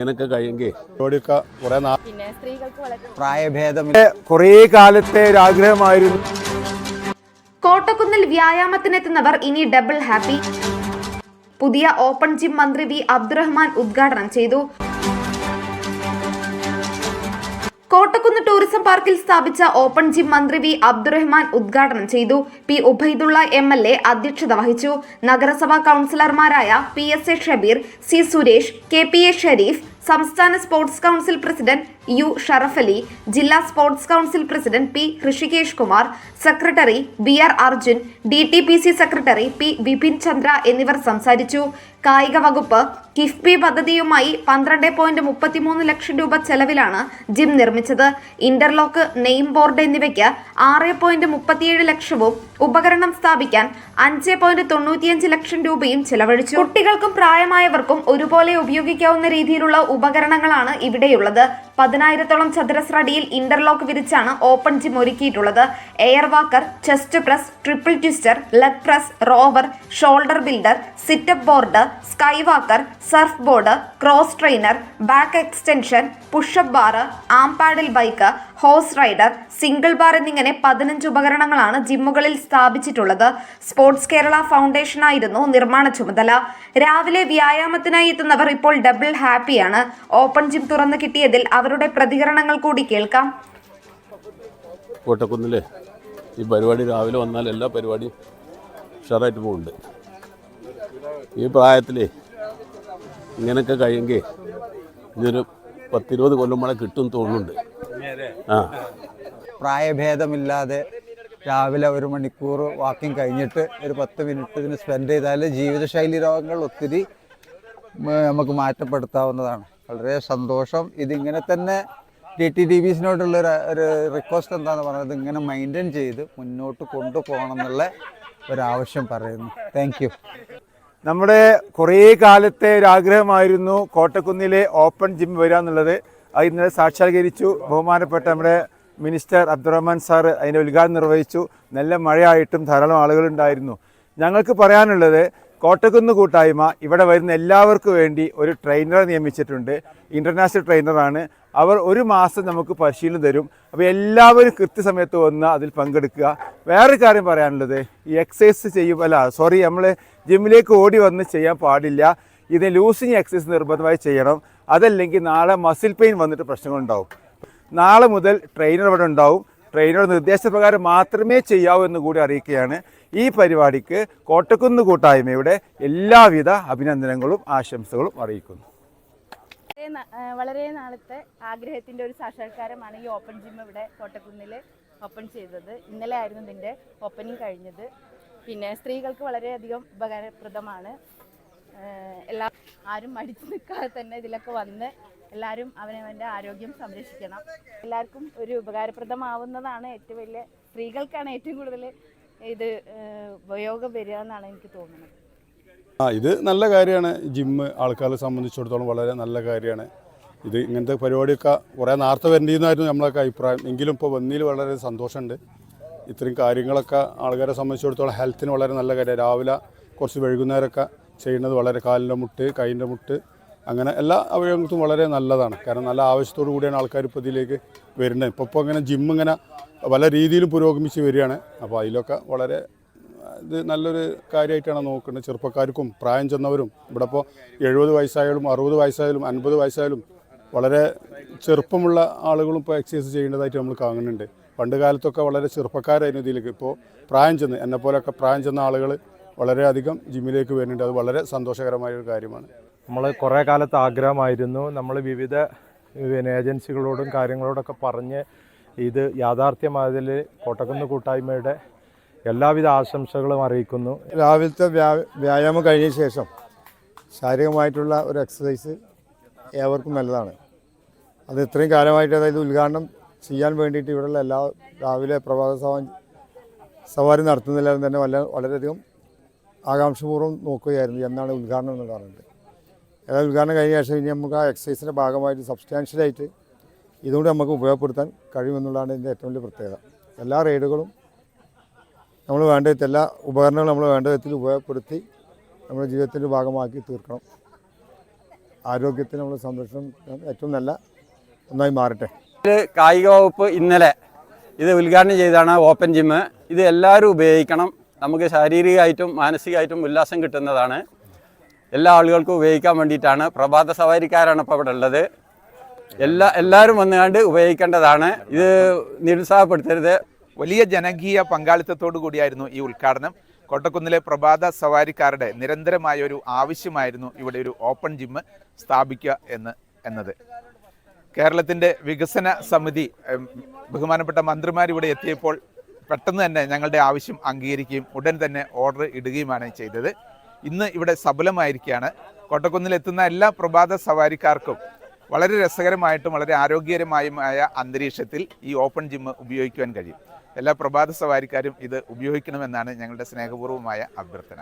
ഇങ്ങനൊക്കെ കഴിയെങ്കിൽ ഓടിയൊക്കെ കുറെ നാ പിന്നെ സ്ത്രീകൾക്ക് വളരെ പ്രായഭേദമില്ല കുറേ കാലത്തെ ഒരു ആഗ്രഹമായിരുന്നു. കോട്ടക്കുന്നിൽ വ്യായാമത്തിനെത്തുന്നവർ ഇനി ഡബിൾ ഹാപ്പി പുതിയ ഓപ്പൺ ജിം മന്ത്രി വി അബ്ദുറഹ്മാൻ ഉദ്ഘാടനം ചെയ്തു. കോട്ടക്കുന്ന് ടൂറിസം പാർക്കിൽ സ്ഥാപിച്ച ഓപ്പൺ ജിം മന്ത്രി വി അബ്ദുറഹ്മാൻ ഉദ്ഘാടനം ചെയ്തു. P Ubaidulla M L A അധ്യക്ഷത വഹിച്ചു. നഗരസഭാ കൗൺസിലർമാരായ P S A Shabeer C Suresh K P A Shareef സംസ്ഥാന sports council president U Sharafali ജില്ലാ sports council president P Rishikesh Kumar secretary B R Arjun D T P C secretary P Vipin Chandra എന്നിവർ സംസാരിച്ചു. കായിക വകുപ്പ് കിഫ്ബി പദ്ധതിയുമായി പന്ത്രണ്ട് point മുപ്പത്തിമൂന്ന് ലക്ഷം രൂപ ചെലവിലാണ് ജിം നിർമ്മിച്ചത്. ഇന്റർലോക്ക് നെയിം ബോർഡ് എന്നിവയ്ക്ക് ആറ് പോയിന്റ് മുപ്പത്തിയേഴ് ലക്ഷവും ഉപകരണം സ്ഥാപിക്കാൻ അഞ്ച് പോയിന്റ് തൊണ്ണൂറ്റിയഞ്ച് ലക്ഷം രൂപയും ചെലവഴിച്ചു. കുട്ടികൾക്കും പ്രായമായവർക്കും ഒരുപോലെ ഉപയോഗിക്കാവുന്ന രീതിയിലുള്ള ഉപകരണങ്ങളാണ് ഇവിടെയുള്ളത്. പതിനായിരത്തോളം ചതുരശ്ര അടിയിൽ ഇന്റർലോക്ക് വിരിച്ചാണ് ഓപ്പൺ ജിം ഒരുക്കിയിട്ടുള്ളത്. Air walker chest press triple twister leg press rower shoulder builder situp board sky walker surf board cross trainer back extension pushup bar arm paddle bike horse rider single bar എന്നിങ്ങനെ പതിനഞ്ച് ഉപകരണങ്ങളാണ് ജിമ്മുകളിൽ സ്ഥാപിച്ചിട്ടുള്ളത്. Sports Kerala foundation ആയിരുന്നു നിർമ്മാണ ചുമതല. രാവിലെ വ്യായാമത്തിനായി എത്തുന്നവർ ഇപ്പോൾ ഡബിൾ ഹാപ്പിയാണ്. ഓപ്പൺ ജിം തുറന്നു കിട്ടിയതിൽ അവരുടെ പ്രതികരണങ്ങൾ കൂടി കേൾക്കാം. കോട്ടക്കുന്നിലെ ഈ പരിപാടി രാവിലെ വന്നാൽ എല്ലാ പരിപാടിയും ഉഷാറായിട്ട് പോകുന്നുണ്ട്. ഈ പ്രായത്തിൽ ഇങ്ങനെയൊക്കെ കഴിയെങ്കിൽ ഇതൊരു പത്തിരുപത് കൊല്ലം മഴ കിട്ടും തോന്നുന്നുണ്ട്. ആ. പ്രായഭേദമില്ലാതെ രാവിലെ ഒരു മണിക്കൂർ വാക്കിംഗ് കഴിഞ്ഞിട്ട് ഒരു പത്ത് മിനിറ്റ് ഇതിന് സ്പെൻഡ് ചെയ്താൽ ജീവിതശൈലി രോഗങ്ങൾ ഒത്തിരി നമുക്ക് മാറ്റപ്പെടുത്താവുന്നതാണ്. വളരെ സന്തോഷം. ഇതിങ്ങനെ തന്നെ ടി ടി ഡി ബിസിനോടുള്ള ഒരു റിക്വസ്റ്റ് എന്താണെന്ന് പറഞ്ഞത് ഇങ്ങനെ മെയിന്റെയിൻ ചെയ്ത് മുന്നോട്ട് കൊണ്ടുപോകണം എന്നുള്ള ഒരാവശ്യം പറയുന്നു. താങ്ക് യു നമ്മുടെ കുറേ കാലത്തെ ഒരു ആഗ്രഹമായിരുന്നു കോട്ടക്കുന്നിലെ ഓപ്പൺ ജിം വരിക എന്നുള്ളത്. അത് ഇന്നലെ സാക്ഷാത്കരിച്ചു. ബഹുമാനപ്പെട്ട നമ്മുടെ മിനിസ്റ്റർ അബ്ദുറഹ്മാൻ സാർ അതിന്റെ ഉദ്ഘാടനം നിർവഹിച്ചു. നല്ല മഴയായിട്ടും ധാരാളം ആളുകളുണ്ടായിരുന്നു ഞങ്ങൾക്ക് പറയാനുള്ളത് കോട്ടക്കുന്ന് കൂട്ടായ്മ ഇവിടെ വരുന്ന എല്ലാവർക്കും വേണ്ടി ഒരു ട്രെയിനറെ നിയമിച്ചിട്ടുണ്ട്. ഇന്റർനാഷണൽ ട്രെയിനറാണ് അവർ ഒരു മാസം നമുക്ക് പരിശീലനം തരും. അപ്പോൾ എല്ലാവരും കൃത്യസമയത്ത് വന്ന് അതിൽ പങ്കെടുക്കുക. വേറെ കാര്യം പറയാനുള്ളത്. ഈ എക്സസൈസ് ചെയ്യും അല്ല സോറി നമ്മൾ ജിമ്മിലേക്ക് ഓടി വന്ന് ചെയ്യാൻ പാടില്ല. ഇത് ലൂസിങ് എക്സസൈസ് നിർബന്ധമായി ചെയ്യണം. അതല്ലെങ്കിൽ നാളെ മസിൽ പെയിൻ വന്നിട്ട് പ്രശ്നങ്ങളുണ്ടാവും. നാളെ മുതൽ ട്രെയിനർ ഇവിടെ ഉണ്ടാവും. ട്രെയിനർ നിർദ്ദേശപ്രകാരം മാത്രമേ ചെയ്യാവൂ എന്ന് കൂടി അറിയിക്കുകയാണ് ഈ പരിപാടിക്ക് കോട്ടക്കുന്ന് കൂട്ടായ്മയുടെ എല്ലാവിധ അഭിനന്ദനങ്ങളും ആശംസകളും അറിയിക്കുന്നു. വളരെ നാളത്തെ ആഗ്രഹത്തിന്റെ ഒരു സാക്ഷാത്കാരമാണ് ഈ ഓപ്പൺ ജിം ഇവിടെ കോട്ടക്കുന്നിൽ ഓപ്പൺ ചെയ്തത്. ഇന്നലെ ആയിരുന്നു ഇതിന്റെ ഓപ്പണിംഗ് കഴിഞ്ഞത്. പിന്നെ സ്ത്രീകൾക്ക് വളരെയധികം ഉപകാരപ്രദമാണ്. എല്ലാ ആരും മടിച്ചു നിൽക്കാതെ തന്നെ ഇതിലൊക്കെ വന്ന് എല്ലാവരും അവനവന്റെ ആരോഗ്യം സംരക്ഷിക്കണം. എല്ലാവർക്കും ഒരു ഉപകാരപ്രദമാവുന്നതാണ് ഏറ്റവും വലിയ സ്ത്രീകൾക്കാണ് ഏറ്റവും കൂടുതൽ ഇത് ഉപയോഗം വരിക എന്നാണ് എനിക്ക് തോന്നുന്നത്. ആ ഇത് നല്ല കാര്യമാണ്. ജിമ്മ് ആൾക്കാരെ സംബന്ധിച്ചിടത്തോളം വളരെ നല്ല കാര്യമാണ്. ഇത് ഇങ്ങനത്തെ പരിപാടിയൊക്കെ കുറേ നേരത്തെ വരേണ്ടിയെന്നായിരുന്നു നമ്മളൊക്കെ അഭിപ്രായം. എങ്കിലും ഇപ്പോൾ വന്നിൽ വളരെ സന്തോഷമുണ്ട്. ഇത്രയും കാര്യങ്ങളൊക്കെ ആൾക്കാരെ സംബന്ധിച്ചിടത്തോളം ഹെൽത്തിന് വളരെ നല്ല കാര്യമാണ്. രാവിലെ കുറച്ച് വൈകുന്നേരമൊക്കെ ചെയ്യുന്നത് വളരെ കാലിന്റെ മുട്ട് കൈന്റെ മുട്ട് അങ്ങനെ എല്ലാ അവയവങ്ങൾക്കും വളരെ നല്ലതാണ്. കാരണം നല്ല ആവശ്യത്തോടു കൂടിയാണ് ആൾക്കാർ ഇപ്പോൾ ഇതിലേക്ക് വരുന്നത്. ഇപ്പോൾ ഇപ്പോൾ ഇങ്ങനെ ജിം ഇങ്ങനെ പല രീതിയിലും പുരോഗമിച്ച് വരികയാണ്. അപ്പോൾ അതിലൊക്കെ വളരെ ഇത് നല്ലൊരു കാര്യമായിട്ടാണ് നോക്കുന്നത്. ചെറുപ്പക്കാർക്കും പ്രായം ചെന്നവരും ഇവിടെ ഇപ്പോൾ എഴുപത് വയസ്സായാലും അറുപത് വയസ്സായാലും അൻപത് വയസ്സായാലും വളരെ ചെറുപ്പമുള്ള ആളുകളും ഇപ്പോൾ എക്സസൈസ് ചെയ്യേണ്ടതായിട്ട് നമ്മൾ കാണുന്നുണ്ട്. പണ്ട് കാലത്തൊക്കെ വളരെ ചെറുപ്പക്കാരായിരുന്നു ഇതിലേക്ക് ഇപ്പോൾ പ്രായം ചെന്ന് എന്നെപ്പോലൊക്കെ പ്രായം ചെന്ന ആളുകൾ വളരെയധികം ജിമ്മിലേക്ക് വരുന്നുണ്ട്. അത് വളരെ സന്തോഷകരമായ ഒരു കാര്യമാണ്. നമ്മൾ കുറേ കാലത്ത് ആഗ്രഹമായിരുന്നു. നമ്മൾ വിവിധ പിന്നെ ഏജൻസികളോടും കാര്യങ്ങളോടൊക്കെ പറഞ്ഞ് ഇത് യാഥാർത്ഥ്യമായതിൽ കോട്ടക്കുന്ന് കൂട്ടായ്മയുടെ എല്ലാവിധ ആശംസകളും അറിയിക്കുന്നു. രാവിലത്തെ വ്യാ- വ്യായാമം കഴിഞ്ഞ ശേഷം ശാരീരികമായിട്ടുള്ള ഒരു എക്സസൈസ് ഏവർക്കും നല്ലതാണ്. അത് ഇത്രയും കാലമായിട്ട് അതായത് ഉദ്ഘാടനം ചെയ്യാൻ വേണ്ടിയിട്ട് ഇവിടെയുള്ള എല്ലാ രാവിലെ പ്രഭാത സവാ സവാരി നടത്തുന്നില്ലാതെ തന്നെ വല്ല വളരെയധികം ആകാംക്ഷപൂർവം നോക്കുകയായിരുന്നു എന്നാണ് ഉദ്ഘാടനം എന്ന് പറഞ്ഞിട്ട് ഏതായാലും ഉദ്ഘാടനം കഴിഞ്ഞ ശേഷം ഇനി നമുക്ക് ആ എക്സസൈസിന്റെ ഭാഗമായിട്ട് സബ്സ്റ്റാൻഷ്യലായിട്ട് ഇതുകൊണ്ട് നമുക്ക് ഉപയോഗപ്പെടുത്താൻ കഴിയുമെന്നുള്ളതാണ് ഇതിന്റെ ഏറ്റവും വലിയ പ്രത്യേകത. എല്ലാ റൈഡുകളും നമ്മൾ വേണ്ട വിധത്തിൽ എല്ലാ ഉപകരണങ്ങളും നമ്മൾ വേണ്ട വിധത്തിൽ ഉപയോഗപ്പെടുത്തി നമ്മുടെ ജീവിതത്തിന്റെ ഭാഗമാക്കി തീർക്കണം. ആരോഗ്യത്തിന് നമ്മൾ സംരക്ഷണം ഏറ്റവും നല്ല ഒന്നായി മാറട്ടെ. കായിക വകുപ്പ് ഇന്നലെ ഇത് ഉദ്ഘാടനം ചെയ്താണ് ഓപ്പൺ ജിമ്മ് ഇത് എല്ലാവരും ഉപയോഗിക്കണം. നമുക്ക് ശാരീരികമായിട്ടും മാനസികമായിട്ടും ഉല്ലാസം കിട്ടുന്നതാണ്. എല്ലാ ആളുകൾക്കും ഉപയോഗിക്കാൻ വേണ്ടിയിട്ടാണ് പ്രഭാത സവാരിക്കാരാണ് ഇപ്പോൾ ഇവിടെ ഉള്ളത്. എല്ലാ എല്ലാവരും വന്നുകൊണ്ട് ഉപയോഗിക്കേണ്ടതാണ്. ഇത് നിരുത്സാഹപ്പെടുത്തരുത്. വലിയ ജനകീയ പങ്കാളിത്തത്തോടു കൂടിയായിരുന്നു ഈ ഉദ്ഘാടനം. കോട്ടക്കുന്നിലെ പ്രഭാത സവാരിക്കാരുടെ നിരന്തരമായ ഒരു ആവശ്യമായിരുന്നു ഇവിടെ ഒരു ഓപ്പൺ ജിമ്മ് സ്ഥാപിക്കുക എന്ന് എന്നത്. കേരളത്തിന്റെ വികസന സമിതി ബഹുമാനപ്പെട്ട മന്ത്രിമാർ ഇവിടെ എത്തിയപ്പോൾ പെട്ടെന്ന് തന്നെ ഞങ്ങളുടെ ആവശ്യം അംഗീകരിക്കുകയും ഉടൻ തന്നെ ഓർഡർ ഇടുകയുമാണ് ചെയ്തത്. ഇന്ന് ഇവിടെ സഫലമായിരിക്കുകയാണ് കോട്ടക്കുന്നിൽ എത്തുന്ന എല്ലാ പ്രഭാത സവാരിക്കാർക്കും വളരെ രസകരമായിട്ടും വളരെ ആരോഗ്യകരമായ അന്തരീക്ഷത്തിൽ ഈ ഓപ്പൺ ജിമ്മ് ഉപയോഗിക്കുവാൻ കഴിയും. എല്ലാ പ്രഭാത സവാരിക്കാരും ഇത് ഉപയോഗിക്കണമെന്നാണ് ഞങ്ങളുടെ സ്നേഹപൂർവമായ അഭ്യർത്ഥന.